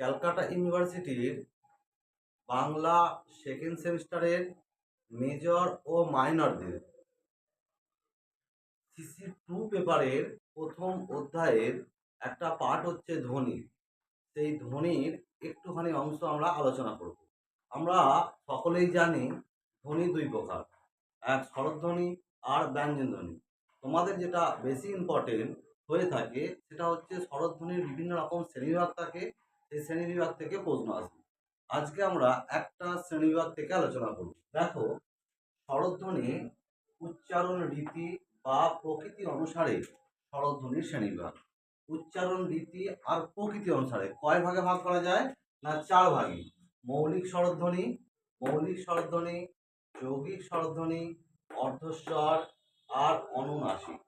ক্যালকাটা ইউনিভার্সিটির বাংলা সেকেন্ড সেমিস্টারের মেজর ও মাইনরদের সিসি টু পেপারের প্রথম অধ্যায়ের একটা পার্ট হচ্ছে ধ্বনি। সেই ধ্বনির একটুখানি অংশ আমরা আলোচনা করব। আমরা সকলেই জানি ধ্বনি দুই প্রকার, এক স্বরধ্বনি আর ব্যঞ্জন ধ্বনি। তোমাদের যেটা বেশি ইম্পর্টেন্ট হয়ে থাকে সেটা হচ্ছে স্বরধ্বনির বিভিন্ন রকম শ্রেণীবিভাগ থাকে সেই শ্রেণীবিভাগ থেকে প্রশ্ন আসবে। আজকে আমরা একটা শ্রেণীবিভাগ থেকে আলোচনা করব। দেখো স্বরধ্বনি উচ্চারণ রীতি বা প্রকৃতি অনুসারে স্বরধ্বনির শ্রেণীবিভাগ। উচ্চারণ রীতি আর প্রকৃতি অনুসারে কয় ভাগে ভাগ করা যায় না চার ভাগে? মৌলিক স্বরধ্বনি মৌলিক স্বরধ্বনি যৌগিক স্বরধ্বনি অর্ধস্বর আর অনুনাসিক।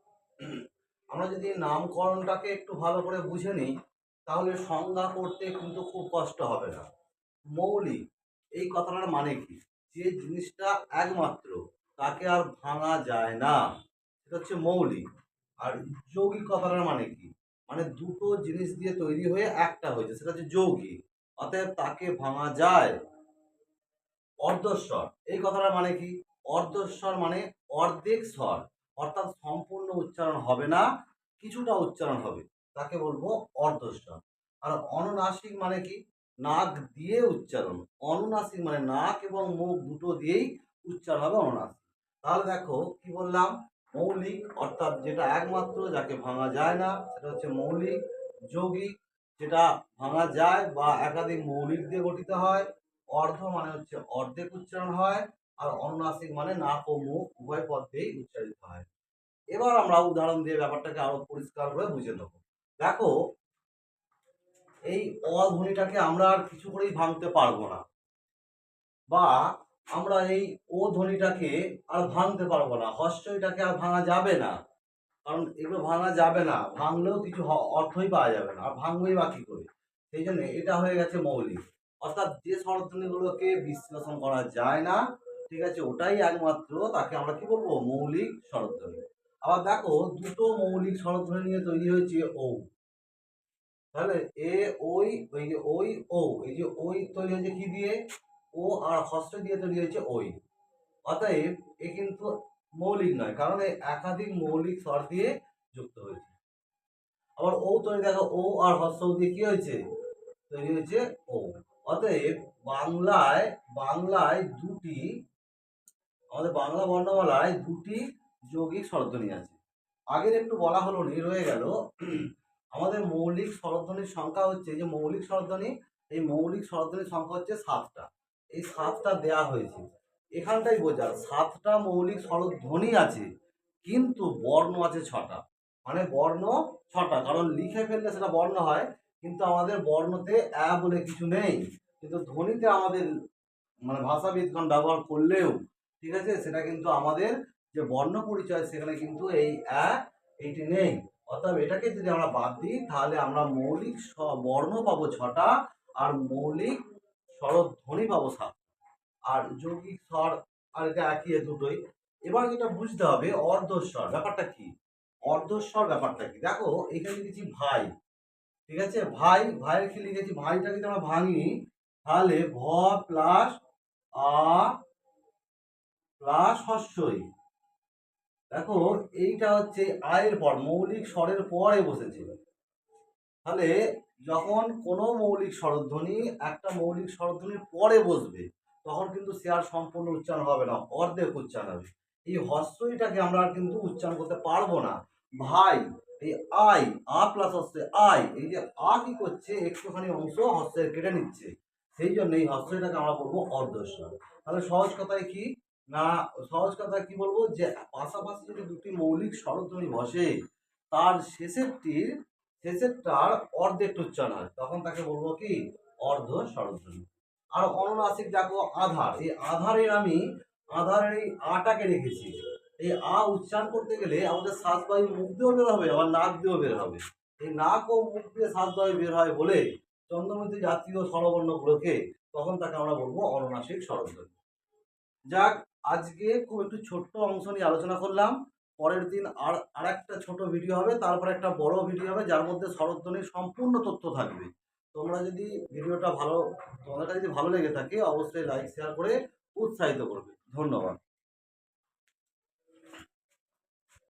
আমরা যদি নামকরণটাকে একটু ভালো করে বুঝে নিই তাহলে সংজ্ঞা করতে কিন্তু খুব কষ্ট হবে না। মৌলিক, এই কথাটার মানে কি? যে জিনিসটা একমাত্র, তাকে আর ভাঙা যায় না। সেটা হচ্ছে মৌলিক। আর যৌগিক কথাটার মানে কি? মানে দুটো জিনিস দিয়ে তৈরি হয়ে একটা হয়েছে, সেটা হচ্ছে যৌগিক। অতএব তাকে ভাঙা যায়। অর্ধস্বর, এই কথাটার মানে কি? অর্ধস্বর মানে অর্ধেক স্বর, অর্থাৎ সম্পূর্ণ উচ্চারণ হবে না, কিছুটা উচ্চারণ হবে। তাকে বলব অর্ধস্বর আর অনুনাসিক মানে কি? নাক দিয়ে উচ্চারণ। অনুনাসিক মানে নাক এবং মুখ দুটো দিয়েই উচ্চারণ হবে অনুনাসিক। তাহলে দেখো কি বললাম? মৌলিক অর্থাৎ যেটা একমাত্র যাকে ভাঙা যায় না, সেটা হচ্ছে মৌলিক, যৌগিক, যেটা ভাঙা যায় বা একাধিক মৌলিক দিয়ে গঠিত হয়। অর্ধ মানে হচ্ছে অর্ধেক উচ্চারণ হয়, আর অনুনাসিক মানে নাক ও মুখ উভয় পদ দিয়েই উচ্চারিত হয়। এবার আমরা উদাহরণ দিয়ে ব্যাপারটাকে আরও পরিষ্কার করে বুঝে নেব। দেখো, এই অ ধ্বনিটাকে আমরা আর কিছু করেই ভাঙতে পারব না। বা আমরা এই ও ধ্বনিটাকে আর ভাঙতে পারব না। হস্যইটাকে আর ভাঙা যাবে না। কারণ এগুলো ভাঙা যাবে না। ভাঙলেও কিছু অর্থই পাওয়া যাবে না। আর ভাঙবেই বা কি করে? সেই জন্য এটা হয়ে গেছে মৌলিক। অর্থাৎ যে স্বরধ্বনিগুলোকে বিশ্লেষণ করা যায় না, ঠিক আছে, ওটাই একমাত্র তাকে আমরা কি বলব? মৌলিক স্বরধ্বনি আবার দেখো, দুটো মৌলিক স্বরধ্বনি নিয়ে তৈরি হয়েছে ও তাহলে এ, ওই ওই যে ওই, ও, এই যে ওই তৈরি হয়েছে কি দিয়ে? ও আর হস্ত দিয়ে তৈরি হয়েছে ওই। অতএব এ কিন্তু মৌলিক নয়, কারণ এই একাধিক মৌলিক স্বর দিয়ে যুক্ত হয়েছে। আবার ও তৈরি, দেখো, ও আর হস্ত দিয়ে কি হয়েছে? তৈরি হয়েছে ও। অতএব বাংলায় বাংলায় দুটি, আমাদের বাংলা বর্ণমালায় দুটি যৌগিক স্বরধ্বনি আছে। আগের একটু বলা হলো নি রয়ে গেল। আমাদের মৌলিক স্বরধ্বনির সংখ্যা হচ্ছে যে মৌলিক স্বরধ্বনি এই মৌলিক স্বরধ্বনির সংখ্যা হচ্ছে সাতটা। এই সাতটা দেয়া হয়েছে। এখানটাই বোঝা, সাতটা মৌলিক স্বরধ্বনি আছে, কিন্তু বর্ণ আছে ছটা। মানে বর্ণ ছটা, কারণ লিখে ফেললে সেটা বর্ণ হয়, কিন্তু আমাদের বর্ণতে অ্যা বলে কিছু নেই। কিন্তু ধ্বনিতে আমাদের মানে ভাষাবিদগণ ব্যবহার করলেও, ঠিক আছে, সেটা কিন্তু আমাদের যে বর্ণ পরিচয়, সেখানে কিন্তু এই অ্যা এইটি নেই। অর্থাৎ এটাকে যদি আমরা বাদ দিই, তাহলে আমরা মৌলিক বর্ণ পাবো ছটা, আর মৌলিক স্বরধ্বনি পাবো সাত। আর যৌগিক স্বর আর এটা একই দুটোই। এবার যেটা বুঝতে হবে, অর্ধস্বর, ব্যাপারটা কি? অর্ধস্বর ব্যাপারটা কি? দেখো, এখানে লিখেছি ভাই, ঠিক আছে? ভাই, ভাইয়ের কি লিখেছি, ভাইটা যদি আমরা ভাঙি, তাহলে ভ প্লাস আ প্লাস হস্যই। দেখো, এইটা হচ্ছে আয়ের পর, মৌলিক স্বরের পরে বসেছে তাহলে যখন কোনো মৌলিক স্বরধ্বনি একটা মৌলিক স্বরধ্বনির পরে বসবে, তখন কিন্তু সে আর সম্পূর্ণ উচ্চারণ হবে না, অর্ধেক উচ্চারণ হবে। এই হস্যইটাকে আমরা কিন্তু উচ্চারণ করতে পারব না। ভাই, এই আই, আ প্লাস হচ্ছে আই, এই যে আ কি করছে, একটুখানি অংশ হস্যের কেটে নিচ্ছে। সেই জন্য এই হস্যইটাকে আমরা বলব অর্ধস্বর। তাহলে সহজ কথায় কি? না, সহজ কথা কি বলব যে, পাশাপাশি যদি দুটি মৌলিক স্বরধ্বনি বসে, তার শেষেরটির শেষেরটার অর্ধেক উচ্চারণ হয়। তখন তাকে বলব কি? অর্ধ স্বরধ্বনি আর অনুনাসিক দেখো আধার। এই আধারের আমি, আধারের এই আটাকে রেখেছি। এই আ উচ্চারণ করতে গেলে আমাদের শ্বাসবায়ু মুখ দিয়েও বের হবে, আবার নাক দিয়েও বের হবে। এই নাক ও মুখ দিয়ে শ্বাসবায়ু বের হয় বলে চন্দ্রমতি জাতীয় স্বরবর্ণগুলোকে তখন তাকে আমরা বলব অনুনাসিক স্বরধ্বনি যাক আজকে খুব একটু ছোট্ট অংশ নিয়ে আলোচনা করলাম। পরের দিন আর আর একটা ছোটো ভিডিও হবে, তারপর একটা বড় ভিডিও হবে, যার মধ্যে শরৎধ্বনির সম্পূর্ণ তথ্য থাকবে। তোমরা যদি ভিডিওটা ভালো, তোমাদের কাছে যদি ভালো লেগে থাকে, অবশ্যই লাইক শেয়ার করে উৎসাহিত করবে। ধন্যবাদ।